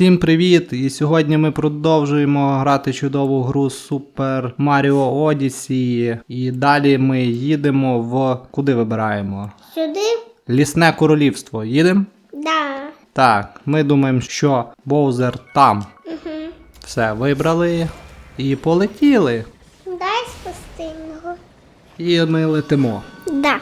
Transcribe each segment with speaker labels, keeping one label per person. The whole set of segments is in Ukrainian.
Speaker 1: Всім привіт! І сьогодні ми продовжуємо грати чудову гру Super Mario Odyssey. І далі ми їдемо в. Куди вибираємо?
Speaker 2: Сюди?
Speaker 1: Лісне королівство. Їдемо?
Speaker 2: Да.
Speaker 1: Так, ми думаємо, що Боузер там.
Speaker 2: Угу.
Speaker 1: Все, вибрали і полетіли.
Speaker 2: Дай спасти його.
Speaker 1: І ми летимо.
Speaker 2: Да.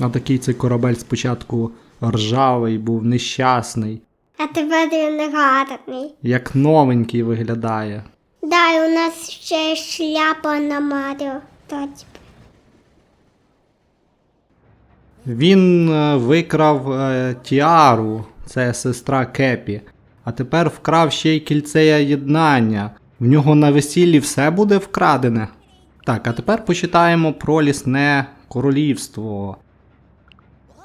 Speaker 1: А такий цей корабель спочатку ржавий, був нещасний,
Speaker 2: А тепер він гарний.
Speaker 1: як новенький виглядає.
Speaker 2: Да, і у нас ще є шляпа на Маріо.
Speaker 1: Він е, викрав е, Тіару, це сестра Кепі, а тепер вкрав ще й кільце єднання. В нього на весіллі все буде вкрадене. Так, а тепер почитаємо про лісне королівство.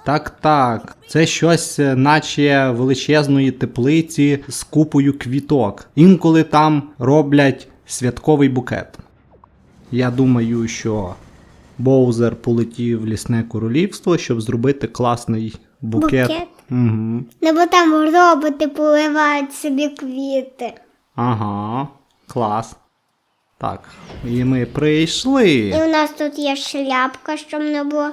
Speaker 1: Так, так, це щось, е, наче величезної теплиці з купою квіток. Інколи там роблять святковий букет. Я думаю, що Боузер полетів в лісне королівство, щоб зробити класний букет.
Speaker 2: Букет?
Speaker 1: Угу.
Speaker 2: Ну бо там роботи поливають собі квіти.
Speaker 1: Ага, клас. Так, і ми прийшли.
Speaker 2: І у нас тут є шляпка, щоб не було.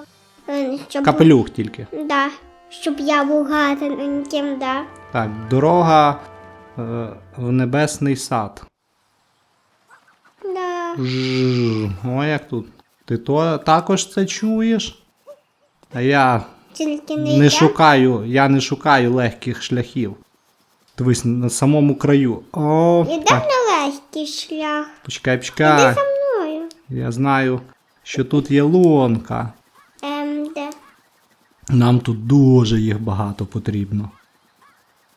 Speaker 2: Е, Щоб,
Speaker 1: Капелюх тільки.
Speaker 2: Да. Щоб я був гарненьким, да.
Speaker 1: Так, дорога е, в небесний сад.
Speaker 2: Да.
Speaker 1: Жжж, О, як тут. Ти то також це чуєш? А я
Speaker 2: Тільки не,
Speaker 1: не
Speaker 2: я.
Speaker 1: шукаю, я не шукаю легких шляхів. Дивись, на самому краю. О, так.
Speaker 2: на легкий шлях.
Speaker 1: Почекай,
Speaker 2: Іди за мною.
Speaker 1: Я знаю, що тут є лунка. Нам тут дуже їх багато потрібно.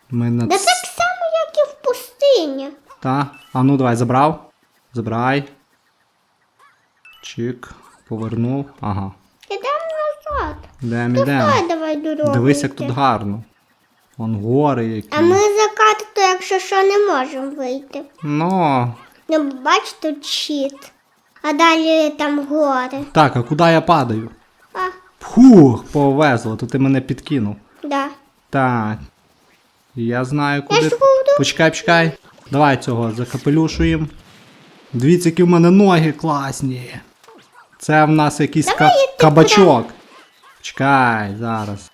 Speaker 1: Ми на
Speaker 2: Да так само, як і в пустині.
Speaker 1: Та? А ну давай, забрав. Забирай. Чик. Повернув. Ага.
Speaker 2: Ідемо назад.
Speaker 1: Йдем,
Speaker 2: Ну, давай, давай дорогу.
Speaker 1: Дивись, як
Speaker 2: йти.
Speaker 1: тут гарно. Вон гори які.
Speaker 2: А ми за карту, якщо що, не можемо вийти.
Speaker 1: Ну.
Speaker 2: Ну, бач, тут щит. А далі там гори.
Speaker 1: Так, а куди я падаю?
Speaker 2: А,
Speaker 1: Фух, повезло, то ти мене підкинув.
Speaker 2: да.
Speaker 1: Так. Я знаю, куди.
Speaker 2: буду.
Speaker 1: Почекай, почекай. Давай цього закапелюшуємо. Дивіться, які в мене ноги класні. Це в нас якийсь
Speaker 2: Давай
Speaker 1: ка-
Speaker 2: йти
Speaker 1: кабачок. Чекай, зараз.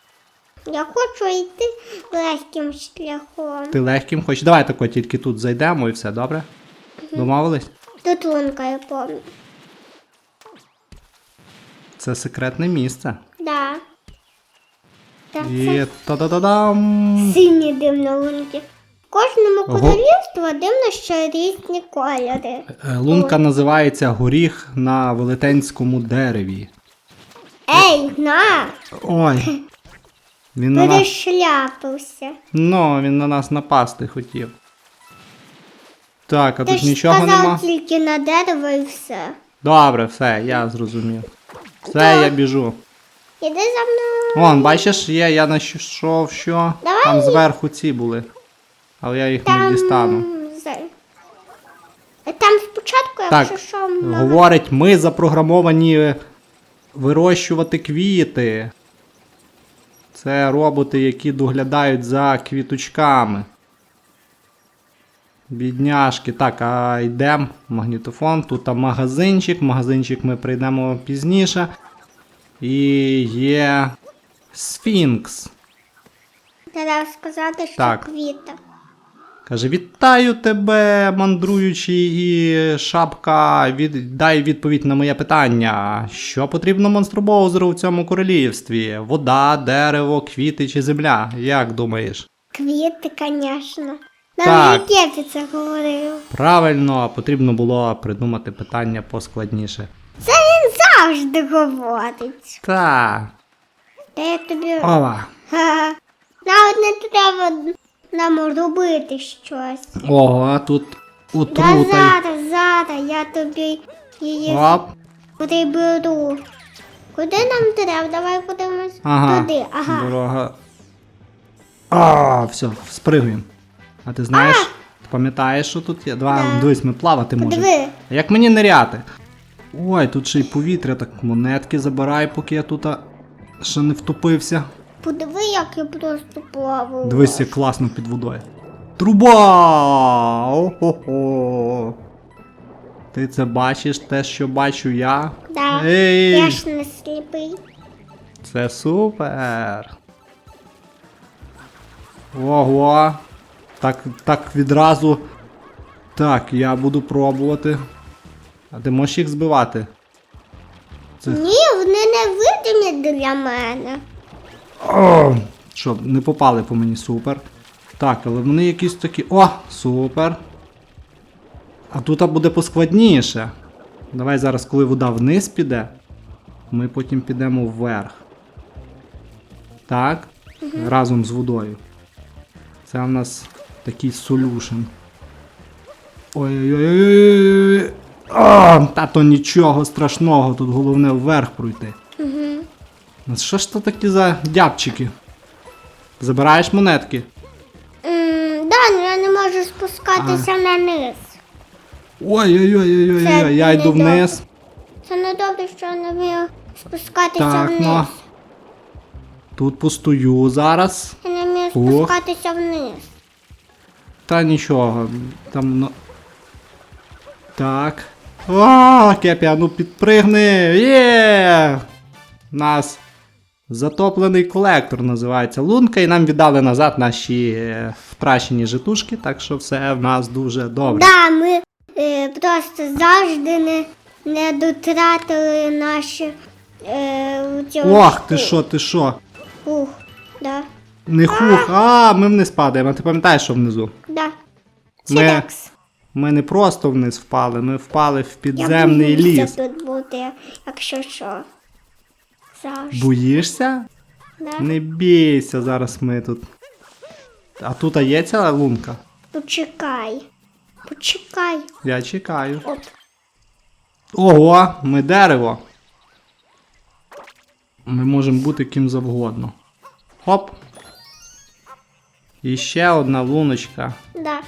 Speaker 2: Я хочу йти легким шляхом.
Speaker 1: Ти легким хочеш. Давай тако тільки тут зайдемо і все, добре? Домовились?
Speaker 2: Тут лунка, я пам'ятаю.
Speaker 1: Це секретне місце.
Speaker 2: Да. Так,
Speaker 1: І
Speaker 2: це
Speaker 1: та-да-да-дам!
Speaker 2: сині дим на лунки. Кожному
Speaker 1: Ого.
Speaker 2: королівству дивно, що різні кольори.
Speaker 1: Е, Лунка називається горіх на велетенському дереві.
Speaker 2: Ей, на!
Speaker 1: Ой. Він на нас.
Speaker 2: Перешляпився.
Speaker 1: Ну, він на нас напасти хотів. Так, а
Speaker 2: Ти
Speaker 1: тут
Speaker 2: ж
Speaker 1: нічого
Speaker 2: сказав
Speaker 1: нема.
Speaker 2: тільки на дерево і все.
Speaker 1: Добре, все, я зрозумів. Все, я біжу.
Speaker 2: Іди за мною.
Speaker 1: Вон, бачиш, є, я знайшов що.
Speaker 2: Давай.
Speaker 1: Там зверху ці були. Але я їх не дістану.
Speaker 2: за- Там спочатку,
Speaker 1: Так,
Speaker 2: якщо що, мама-
Speaker 1: говорить, ми запрограмовані вирощувати квіти. Це роботи, які доглядають за квіточками. Бідняшки. Так, а йдемо. Магнітофон. Тут там магазинчик. Магазинчик ми прийдемо пізніше. І є Сфінкс.
Speaker 2: Треба сказати, що
Speaker 1: Так.
Speaker 2: квіта.
Speaker 1: Каже: Вітаю тебе, мандруючий, і шапка. Від... Дай відповідь на моє питання. Що потрібно монстру Боузеру в цьому королівстві? Вода, дерево, квіти чи земля? Як думаєш?
Speaker 2: Квіти, звісно.
Speaker 1: Так.
Speaker 2: Навіть це говорив.
Speaker 1: Правильно, потрібно було придумати питання поскладніше.
Speaker 2: Це він завжди говорить.
Speaker 1: Та.
Speaker 2: Та я тобі.
Speaker 1: Ова.
Speaker 2: Навіть не треба нам робити щось.
Speaker 1: Ого, тут
Speaker 2: Да зараз, зараз я тобі її
Speaker 1: Оп.
Speaker 2: приберу. Куди нам треба? Давай подивимось
Speaker 1: Ага.
Speaker 2: туди. Ага.
Speaker 1: Дорога. А, все, спригуємо. А ти знаєш?
Speaker 2: А!
Speaker 1: Ти пам'ятаєш, що тут є? Два,
Speaker 2: Да.
Speaker 1: дивись, ми плавати можемо.
Speaker 2: Диви.
Speaker 1: А Як мені ниряти? Ой, тут ще й повітря, так монетки забирай, поки я тут а, ще не втопився.
Speaker 2: Подиви, як я просто плаваю.
Speaker 1: Дивись, як класно під водою. Труба! О-хо-хо! Ти це бачиш, те, що бачу я?
Speaker 2: Да.
Speaker 1: Ей!
Speaker 2: Я ж не сліпий.
Speaker 1: Це супер. Ого. Так, так відразу. Так, я буду пробувати. А ти можеш їх збивати? Це-
Speaker 2: Ні, вони не видимі для мене.
Speaker 1: О, що, не попали по мені, супер. Так, але вони якісь такі. О, супер. А тут буде поскладніше. Давай зараз, коли вода вниз піде, ми потім підемо вверх. Так. Разом з водою. Це в нас такий солюшн. Ой-ой-ой. Та то нічого страшного, тут головне вверх пройти. Ну що ж то такі за дябчики? Забираєш монетки?
Speaker 2: М, да, ну я не можу спускатися на низ.
Speaker 1: Ой-ой-ой,
Speaker 2: Це
Speaker 1: я йду
Speaker 2: не
Speaker 1: вниз.
Speaker 2: Це не добре, що я не вмію спускатися
Speaker 1: Так,
Speaker 2: вниз.
Speaker 1: ну. Тут постою зараз.
Speaker 2: Я не вмію
Speaker 1: Ох.
Speaker 2: спускатися вниз.
Speaker 1: Та нічого. Там ну. Так. О, Кепі, ну підпригни! Є! Нас затоплений колектор називається лунка, і нам віддали назад наші е, втрачені житушки, так що все в нас дуже добре.
Speaker 2: Да, ми е, просто завжди не, не дотратили наші. Е,
Speaker 1: Ох, ти що, ти що?
Speaker 2: Ух, да,
Speaker 1: Не хух, а ми вниз падаємо. А ти пам'ятаєш, що внизу?
Speaker 2: Да.
Speaker 1: Ми-. Ми не просто вниз впали, ми впали в підземний ліс.
Speaker 2: тут бути, якщо що. Завжди.
Speaker 1: Боїшся?
Speaker 2: Да.
Speaker 1: Не бійся, зараз ми тут. А тут а є ця лунка?
Speaker 2: Почекай. Почекай.
Speaker 1: Я чекаю.
Speaker 2: Оп.
Speaker 1: Ого, ми дерево. Ми можемо бути ким завгодно. Хоп. І ще одна луночка.
Speaker 2: Да.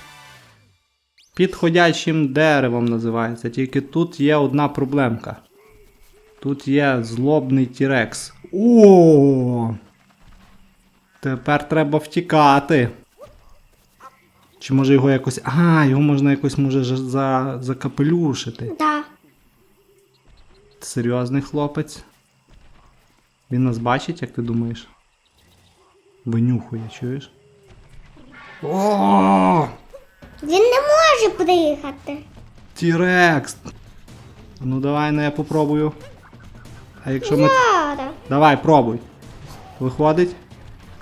Speaker 1: Підходячим деревом називається. Тільки тут є одна проблемка. Тут є злобний тірекс. О! Тепер треба втікати. Чи може його якось. А, його можна якось може за... закапелюшити.
Speaker 2: Да.
Speaker 1: Серйозний хлопець. Він нас бачить, як ти думаєш? Винюхує, чуєш? О!
Speaker 2: Він не може приїхати.
Speaker 1: Тірекс! Ну давай, ну я попробую. А якщо ми.
Speaker 2: Зараз.
Speaker 1: Давай, пробуй. Виходить?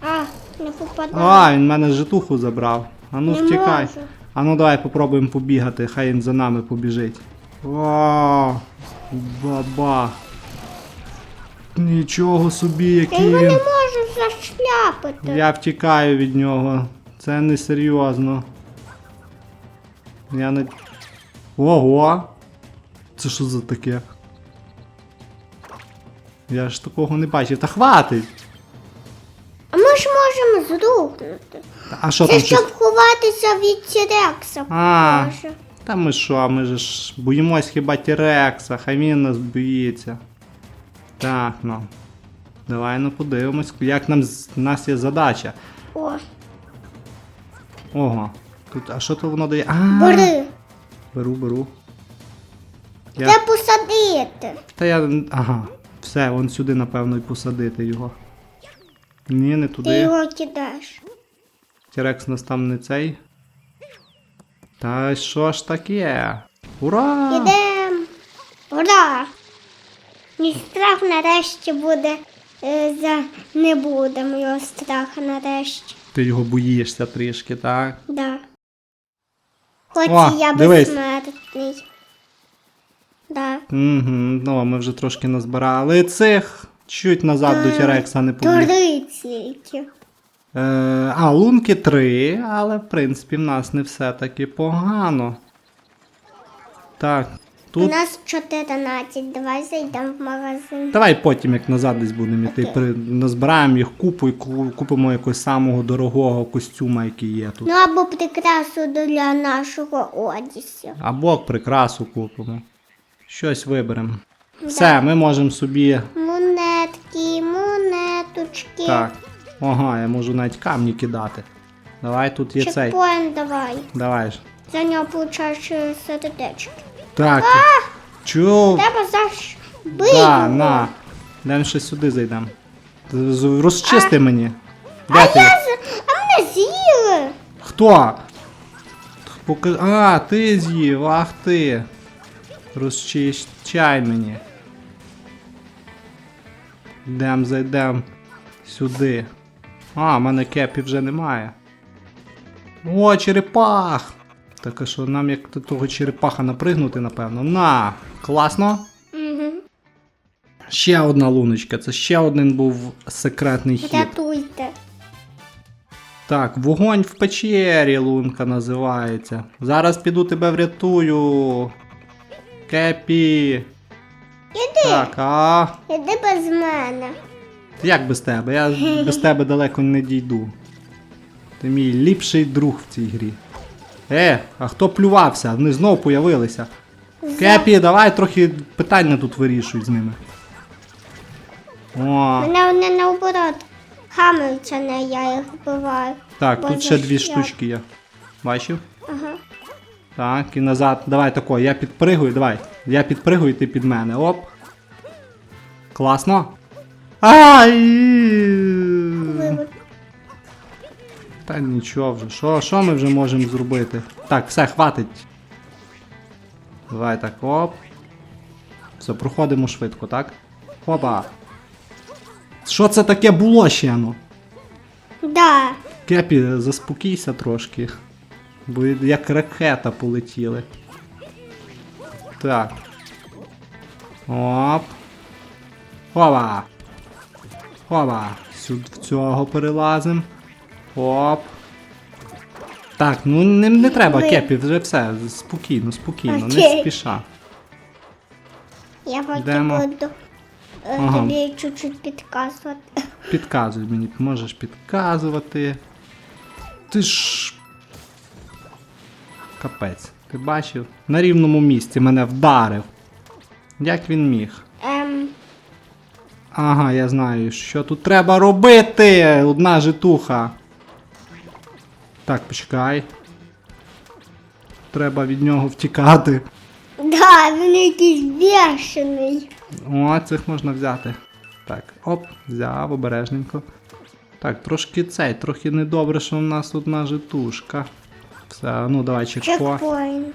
Speaker 2: А, не попадає.
Speaker 1: А, він мене житуху забрав. А ну
Speaker 2: Не
Speaker 1: втікай.
Speaker 2: можу.
Speaker 1: А ну давай попробуємо побігати, хай він за нами побіжить. О, баба. Нічого собі,
Speaker 2: Я
Speaker 1: який
Speaker 2: його
Speaker 1: він.
Speaker 2: не можу зашляпити.
Speaker 1: Я втікаю від нього. Це не серйозно. Я не. Ого! Це що за таке? Я ж такого не бачив. Та хватить!
Speaker 2: А ми ж можемо зрухнути.
Speaker 1: А що
Speaker 2: Це
Speaker 1: там
Speaker 2: щоб
Speaker 1: щось?
Speaker 2: ховатися від Тірекса.
Speaker 1: А,
Speaker 2: Може.
Speaker 1: та ми що, ми же ж боїмось хіба Тірекса, хай він нас боїться. Так, ну. Давай ну подивимось, як нам з- нас є задача.
Speaker 2: О,
Speaker 1: Ого. Тут, а що то воно дає? А,
Speaker 2: бери.
Speaker 1: Беру, беру. Я...
Speaker 2: Де посадити?
Speaker 1: Та я. Ага. Все, вон сюди, напевно, і посадити його. Ні, не туди.
Speaker 2: Ти його кидаєш.
Speaker 1: Тірекс у нас там не цей. Та що ж таке? Ура!
Speaker 2: Ідем. Ура! Мій страх нарешті буде. е, За... Не буде моєго страха нарешті.
Speaker 1: Ти його боїшся трішки, так?
Speaker 2: Да. Хоч
Speaker 1: О,
Speaker 2: і я
Speaker 1: дивись.
Speaker 2: безсмертний. Да.
Speaker 1: Угу, ну ми вже трошки назбирали цих. Чуть назад до Тірекса не побіг.
Speaker 2: Тільки.
Speaker 1: Е, а, лунки три, але в принципі в нас не все таки погано. Так,
Speaker 2: У нас 14. Давай зайдемо в магазин.
Speaker 1: Давай потім, як назад десь будемо йти,
Speaker 2: Окей.
Speaker 1: при... назбираємо їх купу і купимо якогось самого дорогого костюма, який є тут.
Speaker 2: Ну або прикрасу для нашого одісу.
Speaker 1: Або прикрасу купимо. Щось виберемо. Все, ми можемо собі.
Speaker 2: Монетки, монеточки.
Speaker 1: Так. Ага, я можу навіть камні кидати. Давай тут є цей.
Speaker 2: Чекпоінт давай.
Speaker 1: Давай ж.
Speaker 2: За нього получаєш сердечки.
Speaker 1: Так. Чув.
Speaker 2: Треба заш бий
Speaker 1: Да, на. Дем ще сюди зайдем. Розчисти мені.
Speaker 2: А
Speaker 1: Де
Speaker 2: я
Speaker 1: ти?
Speaker 2: з... А мене з'їли.
Speaker 1: Хто? Пока... А, ти з'їв, ах ти. Розчищай мені. Йдем, зайдем сюди. А, в мене кепі вже немає. О, черепах! Так що нам як до того черепаха напригнути, напевно. На! Класно.
Speaker 2: Угу.
Speaker 1: Ще одна луночка. Це ще один був секретний хід.
Speaker 2: Рятуйте.
Speaker 1: Так, вогонь в печері, лунка називається. Зараз піду тебе врятую. Кепі.
Speaker 2: Іди,
Speaker 1: Так, а.
Speaker 2: іди без мене.
Speaker 1: Як без тебе? Я без тебе далеко не дійду. Ти мій ліпший друг в цій грі. Е, а хто плювався? Вони знов появилися. Кепі, давай трохи питання тут вирішуй з ними. О,
Speaker 2: Мене вони наоборот хамуються, не я їх вбиваю.
Speaker 1: так,
Speaker 2: Бо
Speaker 1: тут ще дві
Speaker 2: що?
Speaker 1: штучки є. Бачив?
Speaker 2: Ага.
Speaker 1: Так, і назад. Давай тако, я підпригую, давай. Я підпригую, ти під мене. Оп. Класно. Ай!
Speaker 2: Вибач.
Speaker 1: Та нічого вже. Що, що ми вже можемо зробити? Так, все, хватить. Давай так, оп. Все, проходимо швидко, так? Опа. Що це таке було ще ну?
Speaker 2: Да.
Speaker 1: Кепі, заспокійся трошки. Бо як ракета полетіли. Так. Оп. Хова. Хова. Сюди в цього перелазим. Оп. Так, ну не, не треба,
Speaker 2: Ви-
Speaker 1: кепі, вже все. Спокійно, спокійно, не
Speaker 2: Окей.
Speaker 1: спіша.
Speaker 2: Я поки
Speaker 1: Йдемо.
Speaker 2: буду е,
Speaker 1: Ага.
Speaker 2: тобі чуть-чуть підказувати.
Speaker 1: Підказуй мені, можеш підказувати. Ти ж. Капець. Ти бачив? На рівному місці мене вдарив. Як він міг?
Speaker 2: Ем,
Speaker 1: Ага, я знаю, що тут треба робити. Одна житуха. Так, почекай. Треба від нього втікати.
Speaker 2: да, він якийсь бешений.
Speaker 1: О, цих можна взяти. Так, оп, взяв обережненько. Так, трошки цей, трохи недобре, що в нас одна житушка. Все, ну давай чекпо.
Speaker 2: Чекпоінт.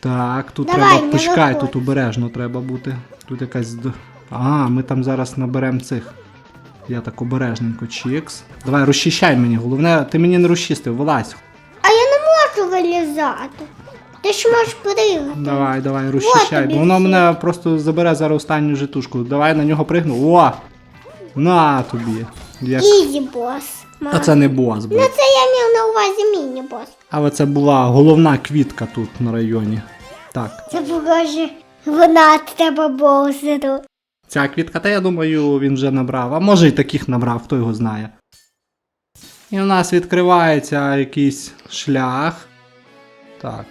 Speaker 1: Так, тут
Speaker 2: Давай,
Speaker 1: треба.
Speaker 2: не
Speaker 1: Почекай,
Speaker 2: виходь.
Speaker 1: тут обережно треба бути. Тут якась. д- А, ми там зараз наберемо цих. Я так обережненько, чікс. Давай, розчищай мені, головне, ти мені не розчистив, вилазь.
Speaker 2: А я не можу вилізати. Ти ж можеш пригати.
Speaker 1: Давай, давай, розчищай. Бо воно мене просто забере зараз останню житушку. Давай на нього пригну. О! На тобі. Як...
Speaker 2: Ізі бос.
Speaker 1: А це не бос був.
Speaker 2: Ну це я мав на увазі міні-бос.
Speaker 1: Але це була головна квітка тут на районі. Так.
Speaker 2: Це похоже, вона треба бозеру.
Speaker 1: Ця квітка, та я думаю, він вже набрав. А може й таких набрав, хто його знає. І у нас відкривається якийсь шлях. Так.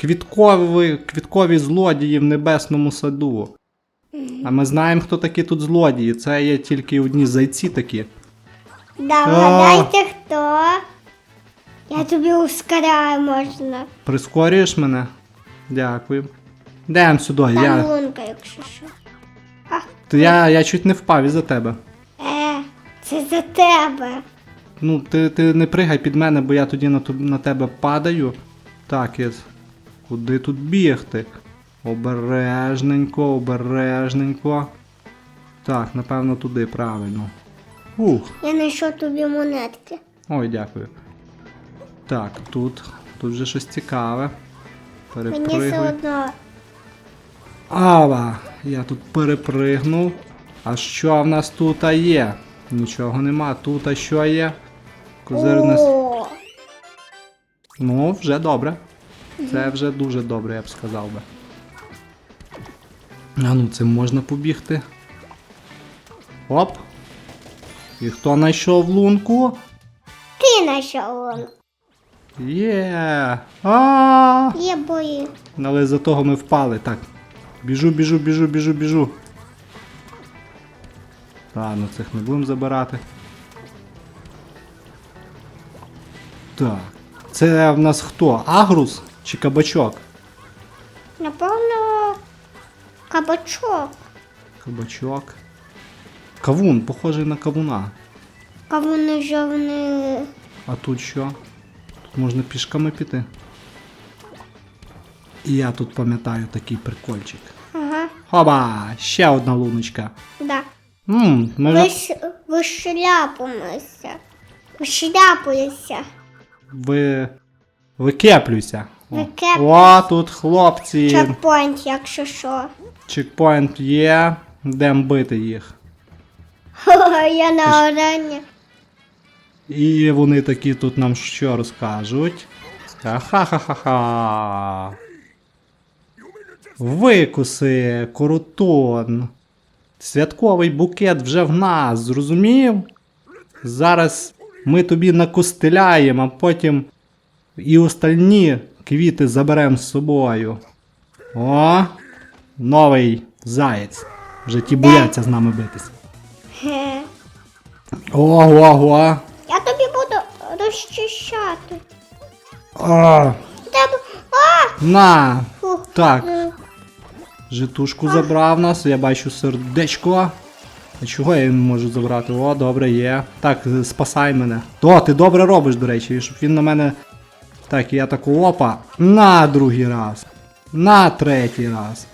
Speaker 1: Квіткові, квіткові злодії в небесному саду. А ми знаємо, хто такі тут злодії. Це є тільки одні зайці такі.
Speaker 2: Да, вгадайте хто. Я тобі ускоряю можна.
Speaker 1: Прискорюєш мене? Дякую. Йдемо сюди,
Speaker 2: Там
Speaker 1: я,
Speaker 2: лунка, якщо що.
Speaker 1: Та я, я чуть не впав із-за тебе.
Speaker 2: е, це за тебе.
Speaker 1: Ну, ти, ти не пригай під мене, бо я тоді на, ту- на тебе падаю. Так, я... Куди тут бігти? Обережненько, обережненько. Так, напевно, туди, правильно. Ух,
Speaker 2: Я знайшов тобі монетки.
Speaker 1: ой, дякую. Так, тут. Тут вже щось цікаве.
Speaker 2: Мені все
Speaker 1: Перепригуй.
Speaker 2: одно.
Speaker 1: Ава! Я тут перепригнув. А що в нас тут є? Нічого нема. Тут а що є? Козир у нас.
Speaker 2: О,
Speaker 1: Ну, вже добре. Це вже дуже добре, я б сказав би. А ну, цим можна побігти. Оп. І хто знайшов лунку?
Speaker 2: ти знайшов лунку.
Speaker 1: Є. А.
Speaker 2: Є бої.
Speaker 1: Але за того ми впали. Так. Біжу, біжу, біжу, біжу, біжу. Ладно, цих не будемо забирати. Так. Це в нас хто? Агрус чи кабачок?
Speaker 2: Напевно, кабачок.
Speaker 1: Кабачок. Кавун, похожий на кавуна.
Speaker 2: Кавуни жовни.
Speaker 1: А тут що? Тут можна пішками піти. І я тут пам'ятаю такий прикольчик.
Speaker 2: Ага,
Speaker 1: Хоба! Ще одна луночка.
Speaker 2: да.
Speaker 1: Ммм, ми
Speaker 2: Ви,
Speaker 1: вже...
Speaker 2: ш- ви шляпаємося. Ви шляпуєшся.
Speaker 1: Ви... Викеплюйся. О.
Speaker 2: Викеплюйся.
Speaker 1: О, тут хлопці.
Speaker 2: Чекпоінт, якщо що.
Speaker 1: Чекпоінт є. Йдемо бити їх.
Speaker 2: Я на арені.
Speaker 1: І вони такі тут нам що розкажуть. Ха-ха-ха-ха. Викуси, крутон. Святковий букет вже в нас, зрозумів? Зараз ми тобі накостеляємо, а потім і остальні квіти заберемо з собою. О, новий заєць. Вже ті бояться з нами битись. Ого-го.
Speaker 2: Я тобі буду розчищати.
Speaker 1: А! на.
Speaker 2: Фух.
Speaker 1: Так,
Speaker 2: Е,
Speaker 1: житушку забрав нас, я бачу сердечко. А чого я не можу забрати? О, добре, є. Так, спасай мене. О, ти добре робиш, до речі, щоб він на мене. Так, я так опа. На другий раз. На третій раз.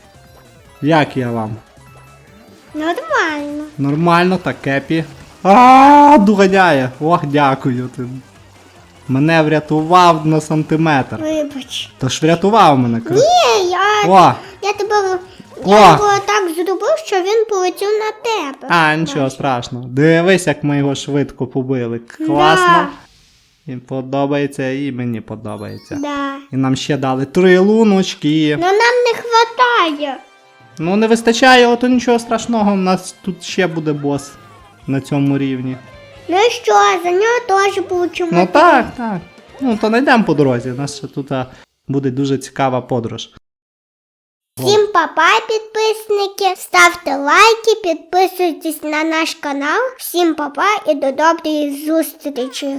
Speaker 1: Як я вам?
Speaker 2: Нормально.
Speaker 1: Нормально, так кепі. А, доганяє. Ох, дякую. Ти мене врятував на сантиметр.
Speaker 2: Вибач.
Speaker 1: Та ж врятував мене. кр-
Speaker 2: Ні, я,
Speaker 1: О!
Speaker 2: я тебе.
Speaker 1: О!
Speaker 2: Я його так зробив, що він полетів на тебе.
Speaker 1: А, нічого страшного. Дивись, як ми його швидко побили. Класно.
Speaker 2: Да.
Speaker 1: І подобається, і мені подобається.
Speaker 2: Да.
Speaker 1: І нам ще дали три луночки.
Speaker 2: Ну нам не хватає.
Speaker 1: Ну не вистачає, ото нічого страшного, у нас тут ще буде бос на цьому рівні.
Speaker 2: Ну і що, за нього теж получимо.
Speaker 1: Ну так, так. Ну то найдемо по дорозі, у нас ще тут а, буде дуже цікава подорож.
Speaker 2: Всім папа, підписники, ставте лайки, підписуйтесь на наш канал. Всім папа і до доброї зустрічі.